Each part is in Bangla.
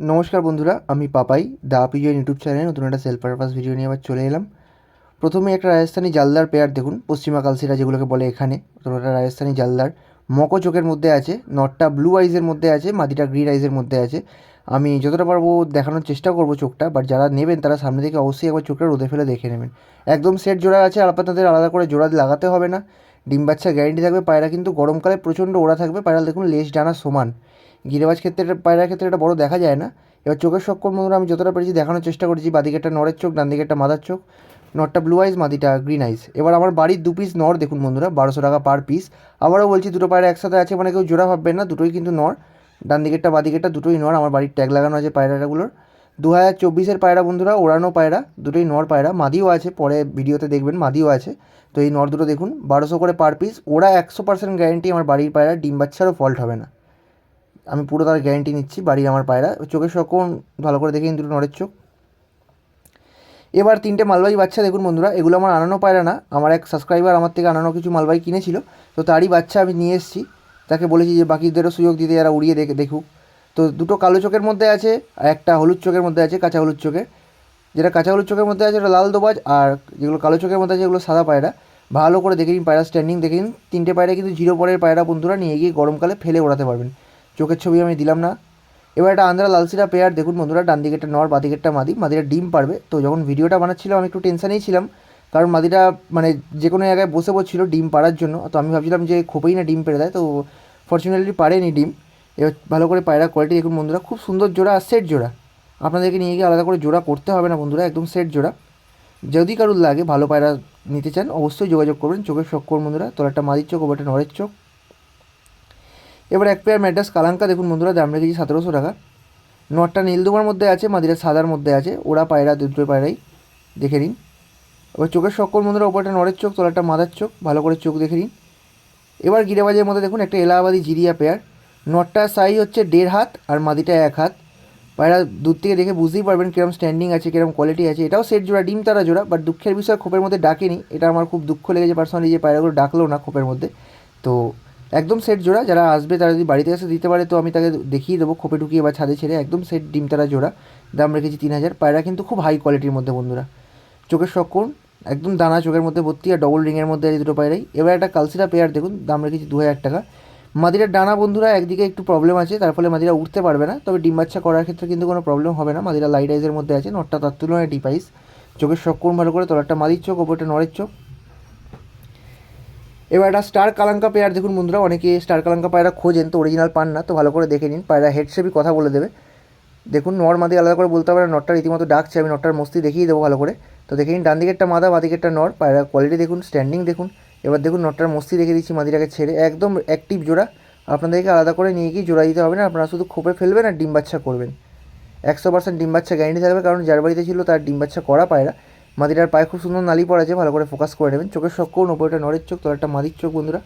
নমস্কার বন্ধুরা, আমি পাপাই দা পিজন ইউটিউব চ্যানেলে নতুন একটা সেল পারপাস ভিডিও নিয়ে আবার চলে এলাম। প্রথমে একটা রাজস্থানি জালদার পেয়ার দেখুন, পশ্চিমা কালসিরা যেগুলোকে বলে এখানে। একটা রাজস্থানি জালদার, মকো চোখের মধ্যে আছে নটটা ব্লু আইজের মধ্যে আছে মাদিটা গ্রিন আইজের মধ্যে আছে। আমি যতটা পারব দেখানোর চেষ্টা করব চোখটা বাট যারা নেবেন তারা সামনে থেকে অবশ্যই একবার চোখটা রোদে ফেলে দেখে নেবেন। একদম সেট জোড়া আছে আপনাদের আলাদা করে জোড়া লাগাতে হবে না। ডিম বাচ্চা গ্যারেন্টি থাকবে, পায়রা কিন্তু গরমকালে প্রচণ্ড ওড়া থাকবে পায়রা দেখুন, লেজ ডানা সমান। গিরেবাজ ক্ষেত্রে পায়রার ক্ষেত্রে এটা বড় দেখা যায় না। এবার চোখের সক্ষম বন্ধুরা, আমি যতটা পেরেছি দেখানোর চেষ্টা করেছি বাদিকে একটা নরের চোখ ডান দিকে একটা মাদার চোখ, নটটা ব্লু আইস মাদিটা গ্রিন আইস এবার আমার বাড়ির দু পিস নর দেখুন বন্ধুরা, বারোশো টাকা পার পিস আবারও বলছি, দুটো পায়রা একসাথে আছে মানে কেউ জোড়া ভাববেন না, দুটোই কিন্তু নর। ডান দিকেরটা বাদিকেরটা দুটোই নর, আমার বাড়ির ট্যাগ লাগানো আছে পায়রাগুলোর। দু হাজার চব্বিশের পায়রা বন্ধুরা, ওড়ানো পায়রা, দুটোই নর পায়রা, মাদিও আছে, পরে ভিডিওতে দেখবেন মাদিও আছে। তো এই নর দুটো দেখুন, বারোশো করে পার পিস ওরা একশো পার্সেন্ট গ্যারেন্টি আমার বাড়ির পায়রা ডিম বাচ্চারও ফল্ট হবে না। আমি পুরো তার গ্যারেন্টি নিচ্ছি বাড়ির আমার পায়রা। চোখের সকন ভালো করে দেখে দুটো নরের চোখ। এবার তিনটে মালবাহী বাচ্চা, দেখুন বন্ধুরা, এগুলো আমার আনানো পায়রা না। আমার এক সাবস্ক্রাইবার আমার থেকে আনানো কিছু মালবাহী কিনেছিল। তো তারই বাচ্চা আমি নিয়ে এসেছি। তাকে বলেছি যে বাকিদেরও সুযোগ দিতে, যারা উড়িয়ে দেখে, দেখুক। তো দুটো কালো চোখের মধ্যে আছে, আর একটা হলুদ চোখের মধ্যে আছে, কাঁচা হলুদ চোখের। যেটা কাঁচা হলুদ চোখের মধ্যে আছে, ওটা লাল দোবাজ, আর যেগুলো কালো চোখের মধ্যে আছে, এগুলো সাদা পায়রা। ভালো করে দেখে নিন পায়রা স্ট্যান্ডিং দেখে নিন। তিনটে পায়রা কিন্তু জিরো পরের পায়রা বন্ধুরা, নিয়ে গিয়ে গরমকালে ফেলে ওড়াতে পারবেন। চোখের ছবি আমি দিলাম না। এবার একটা আন্দ্রা লালসিরা পেয়ার দেখুন বন্ধুরা, ডান দিকেরটা নর বাদিকেরটা মাদি, মাদিরা ডিম পারবে। তো যখন ভিডিওটা বানাচ্ছিলাম, আমি একটু টেনশানেই ছিলাম, কারণ মাদিটা মানে যে কোনো জায়গায় বসে বসছিল ডিম পাড়ার জন্য। তো আমি ভাবছিলাম যে খোপেই না ডিম পেড়ে দেয়, তো ফর্চুনেটলি পারেনি ডিম। এবার ভালো করে পায়রা কোয়ালিটি দেখুন বন্ধুরা, খুব সুন্দর জোড়া আর সেট জোড়া। আপনাদেরকে নিয়ে গিয়ে আলাদা করে জোড়া করতে হবে না বন্ধুরা, একদম সেট জোড়া। যদি কারুর লাগে ভালো পায়রা নিতে চান, অবশ্যই যোগাযোগ করবেন, চোখের শখ করুন বন্ধুরা। তোর একটা মাদির চোখ ওটা নরের চোখ। এবার এক পেয়ার ম্যাড্রাস কালাঙ্কা। দেখুন বন্ধুরা, দাম রেখেছি সতেরোশো টাকা। নটটা নীলদুমার মধ্যে আছে মাদিরা সাদার মধ্যে আছে। ওরা পায়রা দুটো পায়রাই। দেখে নিন। এবার চোখের শক্কর বন্ধুরা, ওপরটা নরের চোখ তোলাটা মাদার চোখ। ভালো করে চোখ দেখে নিন। এবার গিরেবাজের মধ্যে দেখুন একটা এলাহাবাদি জিরিয়া পেয়ার নটটার সাইজ হচ্ছে দেড় হাত আর মাদিটা এক হাত। পায়রা দূর থেকে দেখে বুঝতেই পারবেন কিরম স্ট্যান্ডিং আছে, কিরম কোয়ালিটি আছে। এটাও সেট জোড়া, ডিম তারা জোড়া বাট দুঃখের বিষয়, খোপের মধ্যে ডাকেনি। এটা আমার খুব দুঃখ লেগেছে পার্সোনালি যে পায়রাগুলো ডাকলো না খোপের মধ্যে। তো একদম সেট জোড়া, যারা আসবে তারা যদি বাড়িতে এসে দিতে পারে তো আমি তাকে দেখিয়ে দেবো খোপে ঢুকিয়ে বা ছাদে ছেড়ে, একদম সেট ডিম তারা জোড়া। দাম রেখেছি তিন হাজার। পায়রা কিন্তু খুব হাই কোয়ালিটির মধ্যে বন্ধুরা। চোখের শকুন একদম দানা চোখের মধ্যে ভর্তি আর ডবল রিংয়ের মধ্যে আছে দুটো পায়রাই। এবার একটা কালসিরা পেয়ার দেখুন, দাম রেখেছি দু হাজার টাকা। মাদিরার ডানা বন্ধুরা, একদিকে একটু প্রবলেম আছে, তার ফলে মাদিরা উঠতে পারবে না। তবে ডিম বাচ্চা করার ক্ষেত্রে কিন্তু কোনো প্রবলেম হবে না। মাদিরা লাইট আইজের মধ্যে আছে, নটটা তার তুলনায় ডিপ আইস চোখের শকুন ভালো করে একটা মাদির চোখ, ওপরটা নরের চোখ। এবার একটা স্টার কালাঙ্কা পেয়ার দেখুন বন্ধুরা, অনেকে স্টার কালাঙ্কা পায়রা খোঁজেন, তো অরিজিনাল পান না, তো ভালো করে দেখে নিন, পায়রা হেড শেপই কথা বলে দেবে। দেখুন, নর মাদি আলাদা করে বলতে পারে নটটা রীতিমতো ডাকছে, আমি নটটার মস্তি দেখিয়ে দেবো ভালো করে। তো দেখে নিন ডান দিকেরটা মাদা, বাদিকেরটা নর পায়রা কোয়ালিটি দেখুন স্ট্যান্ডিং দেখুন। এবার দেখুন নটটার মস্তি দেখে দিচ্ছি মাদিটাকে ছেড়ে, একদম অ্যাক্টিভ জোড়া। আপনাদেরকে আলাদা করে নিয়ে গিয়ে জোড়া দিতে হবে না, আপনারা শুধু খোপে ফেলবেন আর ডিম বাচ্চা করবেন। একশো পার্সেন্ট ডিম বাচ্চা গ্যারেন্টি থাকবে, কারণ যার বাড়িতে ছিল তার ডিম বাচ্চা করা পায়রা। মাদিটার পায়ে খুব সুন্দর নালি পড়েছে ভালো করে ফোকাস করে নেবেন। চোখের শক্কর ওপরটা নরের চোখ, তোর একটা মাদির চোখ, বন্ধুরা।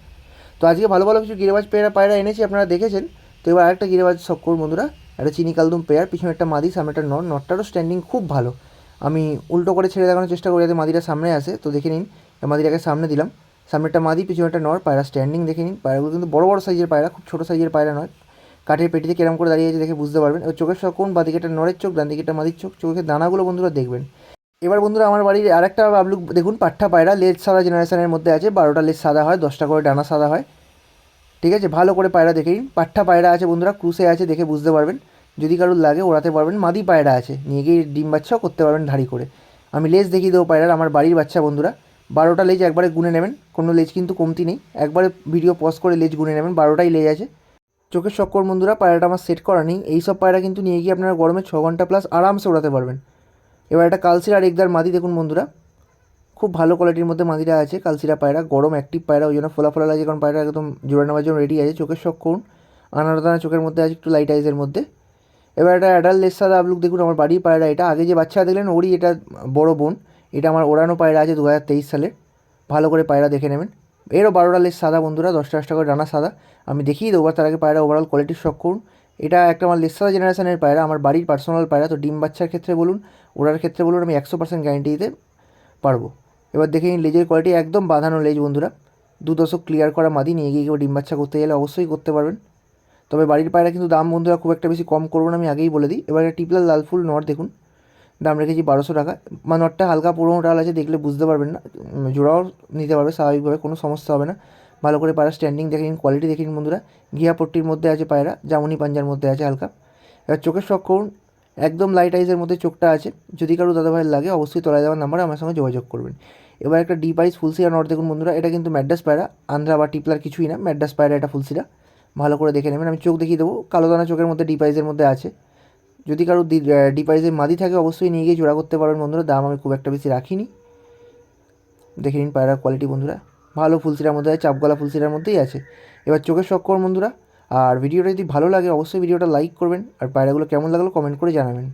তো আজকে ভালো ভালো কিছু গিরেবাজ পেয়ারা পায়রা এনেছি, আপনারা দেখেছেন। তো এবার আরেকটা গিরেবাজ শক্কর বন্ধুরা। একটা চিনি কালদুম পেয়ার, পিছনে একটা মাদি, সামনে একটা নর নটটারও স্ট্যান্ডিং খুব ভালো। আমি উল্টো করে ছেড়ে দেখানোর চেষ্টা করি যাতে মাদিটা সামনে আসে। তো দেখে নিন মাদিটাকে সামনে দিলাম। সামনে একটা মাদি, পিছনে একটা নর পায়রা স্ট্যান্ডিং দেখে নিন। পায়রাগুলো কিন্তু বড় বড় সাইজের পায়রা, খুব ছোটো সাইজের পায়রা নয়। কাঠের পেটিতে কেরম করে দাঁড়িয়ে আছে দেখে বুঝতে পারবেন। এবার চোখের কোন বাদিকে একটা নরের চোখ, ডান দিকে একটা মাদির চোখ। চোখের দানাগুলো বন্ধুরা দেখবেন। এবার বন্ধুরা আমার বাড়ির আরেকটা বাবলুক, দেখুন পাঠ্টা পায়রা লেজ সাদা জেনারেশনের মধ্যে আছে, বারোটা লেজ সাদা হয়, দশটা করে ডানা সাদা হয়। ঠিক আছে, ভালো করে পায়রা দেখে নিন। পাঠ্টা পায়রা আছে বন্ধুরা ক্রুসে আছে দেখে বুঝতে পারবেন। যদি কারোর লাগে, ওড়াতে পারবেন। মাদি পায়রা আছে, নিয়ে গিয়ে ডিম বাচ্চাও করতে পারবেন ধাড়ি করে। আমি লেজ দেখিয়ে দেবো পায়রার, আমার বাড়ির বাচ্চা বন্ধুরা। বারোটা লেজ একবারে গুনে নেবেন, কোনো লেজ কিন্তু কমতি নেই। একবারে ভিডিও পজ করে লেজ গুনে নেবেন, বারোটাই লেজ আছে। চোখের শক্কর বন্ধুরা, পায়রাটা আমার সেট করা নেই। এইসব পায়রা কিন্তু নিয়ে গিয়ে আপনারা গরমে ছ ঘণ্টা প্লাস আরামসে ওড়াতে পারবেন। এবার একটা কালসিরা আর একদার মাদি দেখুন বন্ধুরা। খুব ভালো কোয়ালিটির মধ্যে মাদিরা আছে কালসিরা পায়রা, গরম অ্যাক্টিভ পায়রা, ওই জন্য ফোলা ফোলা লাগে কারণ পায়রা একদম জোড়া নেওয়ার জন্য রেডি আছে, চোখের শখ করুন। আনারদানা চোখের মধ্যে আছে, একটু লাইট আইজের মধ্যে। এবার একটা অ্যাডাল লেস সাদা আপলুক দেখুন, আমার বাড়ির পায়রা এটা। আগে যে বাচ্চা দেখলেন, ওরই এটা বড় বোন। এটা আমার ওড়ানো পায়রা আছে দু হাজার তেইশ সালের ভালো করে পায়রা দেখে নেবেন। এরও বারোটা লেস সাদা বন্ধুরা, দশটা দশটা করে ডানা সাদা। আমি দেখিয়ে দেবো তার আগে পায়রা ওভারঅল কোয়ালিটির শখ করুন। এটা একটা আমার লেস সাদা জেনারেশনের পায়রা, আমার বাড়ির পার্সোনাল পায়রা, তো ডিম বাচ্চার ক্ষেত্রে বলুন ওড়ার ক্ষেত্রে বলুন আমি একশো পার্সেন্ট গ্যারেন্টি দিতে পারব। এবার দেখে নিন, লেজের কোয়ালিটি একদম বাঁধানো লেজ বন্ধুরা। দু দশক ক্লিয়ার করা মাদি, নিয়ে গিয়ে কেউ ডিম বাচ্চা করতে গেলে অবশ্যই করতে পারবেন। তবে বাড়ির পায়রা কিন্তু দাম বন্ধুরা খুব একটা বেশি কম করব না, আমি আগেই বলে দিই। এবার টিপলার লাল ফুল নট দেখুন, দাম রেখেছি বারোশো টাকা। বা নটটা হালকা পুরোনো ডাল আছে, দেখলে বুঝতে পারবেন না। জোড়াও নিতে পারবে স্বাভাবিকভাবে, কোনো সমস্যা হবে না। ভালো করে পায়রা স্ট্যান্ডিং দেখে নিন কোয়ালিটি দেখে নিন বন্ধুরা। ঘিয়া পট্টির মধ্যে আছে পায়রা, জামুনি পাঞ্জার মধ্যে আছে হালকা। এবার চোখের শখ করুন একদম লাইট আইজের মধ্যে চোখটা আছে। যদি কারও দাদাভাইয়ের লাগে, অবশ্যই তলায় দেওয়ার নাম্বারে আমার সঙ্গে যোগাযোগ করবেন। এবার একটা ডিপ আইস ফুলসিরা নট দেখুন বন্ধুরা, এটা কিন্তু ম্যাড্রাস পায়রা আন্ধ্রা বা টিপলার কিছুই না ম্যাড্রাস পায়রা এটা ফুলসিরা ভালো করে দেখে নেবেন, আমি চোখ দেখিয়ে দেবো, কালো দানা চোখের মধ্যে ডিপ আইজের মধ্যে আছে। যদি কারও ডিপ আইজের মাদি থাকে, অবশ্যই নিয়ে গিয়ে জোড়া করতে পারবেন বন্ধুরা, দাম আমি খুব একটা বেশি রাখিনি। দেখে নিন পায়রার কোয়ালিটি বন্ধুরা। ভালো ফুলসিরার মধ্যে আছে, চাপগলা ফুলসিরার মধ্যেই আছে। এবার চোখের শখ করুন বন্ধুরা আর ভিডিওটা যদি ভালো লাগে, অবশ্যই ভিডিওটা লাইক করবেন। আর পায়রাগুলো কেমন লাগল কমেন্ট করে জানাবেন।